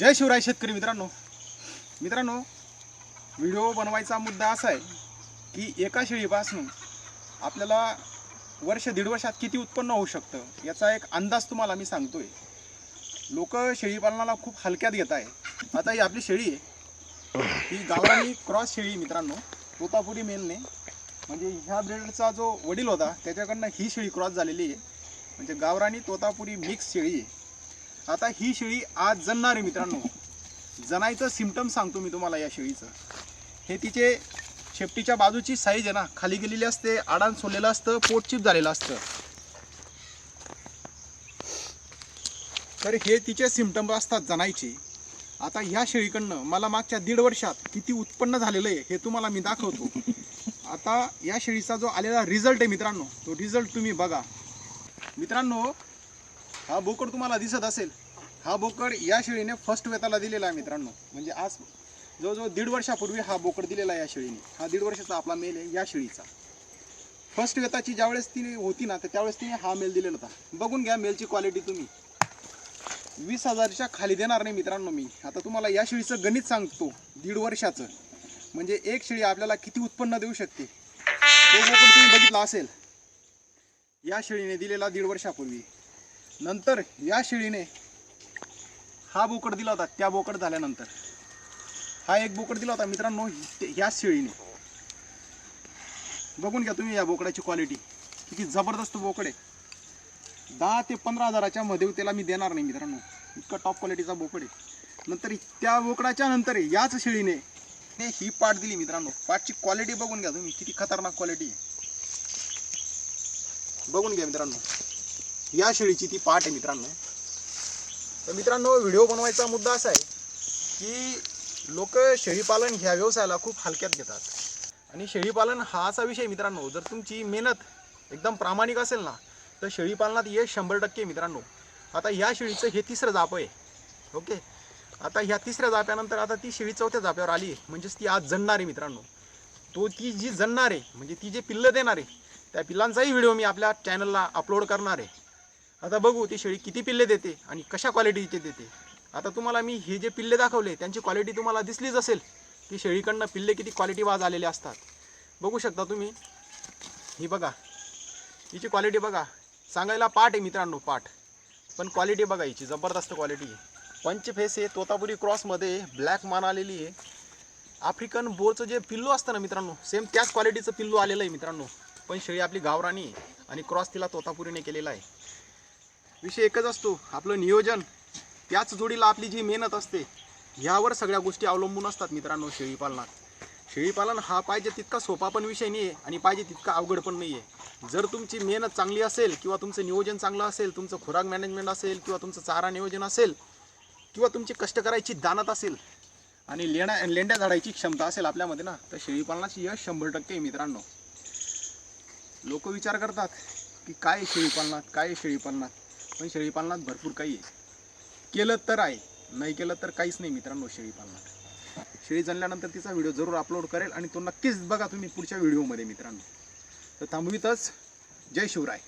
जय शिवराय शेतकरी मित्रांनो. मित्रांनो व्हिडिओ बनवायचा मुद्दा असा आहे की एका शेळीपासून आपल्याला वर्ष दीड वर्षात किती उत्पन्न होऊ शकतं याचा एक अंदाज तुम्हाला मी सांगतोय. लोक शेळीपालनाला खूप हलक्यात घेत आहे. आता ही आपली शेळी आहे. ही गावरानी क्रॉस शेळी मित्रांनो. तोतापुरी मेलने म्हणजे ह्या ब्रेडचा जो वडील होता त्याच्याकडनं ही शेळी क्रॉस झालेली आहे. म्हणजे गावरानी तोतापुरी मिक्स शेळी आहे. आता ही शेळी आज जणणार आहे मित्रांनो. जनायचं सिमटम सांगतो मी तुम्हाला या शेळीचं. हे तिचे शेपटीच्या बाजूची साईज आहे ना खाली गेलेली असते आडान सोडलेलं असतं पोट चिप झालेलं असतं. तर हे तिचे सिमटम असतात जनायचे आता ह्या शेळीकडनं मला मागच्या दीड वर्षात किती उत्पन्न झालेलं आहे हे तुम्हाला मी दाखवतो. आता या शेळीचा जो आलेला रिझल्ट आहे मित्रांनो तो रिझल्ट तुम्ही बघा. मित्रांनो हा बोकड तुम्हाला दिसत असेल. हा बोकड या शेळीने फर्स्ट वेताला दिलेला आहे मित्रांनो. म्हणजे आज जवळजवळ दीड वर्षापूर्वी हा बोकड दिलेला आहे या शेळीने. हा दीड वर्षाचा आपला मेल आहे या शेळीचा. फर्स्ट वेताची ज्यावेळेस तिने होती ना तर त्यावेळेस तिने हा मेल दिलेला होता. बघून घ्या मेलची क्वालिटी तुम्ही. वीस हजारच्या खाली देणार नाही मित्रांनो मी. आता तुम्हाला या शेळीचं गणित सांगतो दीड वर्षाचं. म्हणजे एक शेळी आपल्याला किती उत्पन्न देऊ शकते? तो बोकड तुम्ही बघितला असेल या शेळीने दिलेला दीड वर्षापूर्वी. नंतर या शेळीने हा बोकड दिला होता त्या बोकड झाल्यानंतर. हा एक बोकड दिला होता मित्रांनो ते- शेळीने. बघून घ्या तुम्ही या बोकडाची क्वालिटी किती जबरदस्त बोकड आहे. दहा ते पंधरा हजाराच्या मध्ये त्याला मी देणार नाही मित्रांनो. इतका टॉप क्वालिटीचा बोकड आहे. नंतर त्या बोकडाच्या नंतर याच शेळीने ही पाट दिली मित्रांनो. पाटची क्वालिटी बघून घ्या तुम्ही. किती खतरनाक क्वालिटी आहे. बघून घ्या मित्रांनो. या शेळीची ती पाट आहे मित्रांनो. तर मित्रांनो व्हिडिओ बनवायचा मुद्दा असा आहे की लोक शेळीपालन ह्या व्यवसायाला खूप हलक्यात घेतात. आणि शेळीपालन हा असा विषय मित्रांनो जर तुमची मेहनत एकदम प्रामाणिक असेल ना तर शेळीपालनात यश शंभर टक्के मित्रांनो. आता ह्या शेळीचं हे तिसरं जाप आहे. ओके? आता ह्या तिसऱ्या जाप्यानंतर आता ती शेळी चौथ्या जाप्यावर आली आहे म्हणजेच ती आज जणणार आहे मित्रांनो. तो ती जी जणणार आहे म्हणजे ती जे पिल्लं देणार आहे त्या पिल्लांचाही व्हिडिओ मी आपल्या चॅनलला अपलोड करणार आहे. आता बघू ती शेळी किती पिल्ले देते आणि कशा क्वालिटीचे देते. आता तुम्हाला मी हे जे पिल्ले दाखवले त्यांची क्वालिटी तुम्हाला दिसलीच असेल. की शेळीकडनं पिल्ले किती क्वालिटी वाज आलेले असतात. बघू शकता तुम्ही. ही बघा. हिची क्वालिटी बघा. सांगायला पाठ आहे मित्रांनो पाठ. पण क्वालिटी बघा हिची जबरदस्त क्वालिटी आहे. पंच फेस आहे तोतापुरी क्रॉसमध्ये ब्लॅक मान आलेली आहे. आफ्रिकन बोरचं जे पिल्लू असतं ना मित्रांनो सेम त्याच क्वालिटीचं पिल्लू आलेलं आहे मित्रांनो. पण शेळी आपली गावराणी आहे आणि क्रॉस तिला तोतापुरीने केलेला आहे. विषय एकच असतो आपलं नियोजन. त्याच जोडीला आपली जी मेहनत असते ह्यावर सगळ्या गोष्टी अवलंबून असतात मित्रांनो शेळीपालनात शेळीपालन हा पाहिजे तितका सोपा पण विषय नाही आहे आणि पाहिजे तितका अवघड पण नाही आहे जर तुमची मेहनत चांगली असेल किंवा तुमचं नियोजन चांगलं असेल तुमचं खुराक मॅनेजमेंट असेल किंवा तुमचं चारा नियोजन असेल किंवा तुमची कष्ट करायची दानत असेल आणि लेण्या लेंड्या झाडायची क्षमता असेल आपल्यामध्ये ना तर शेळीपालनाची यश शंभर टक्के आहे मित्रांनो. लोक विचार करतात की काय शेळीपालनात काय आहे शेळीपालनात पण शेळीपालनात भरपूर काही आहे. केलं तर आहे नाही केलं तर काहीच नाही मित्रांनो शेळीपालनात शेळी जणल्यानंतर तिचा व्हिडिओ जरूर अपलोड करेल आणि तो नक्कीच बघा तुम्ही पुढच्या व्हिडिओमध्ये मित्रांनो. तर थांबवीतच जय शिवराय.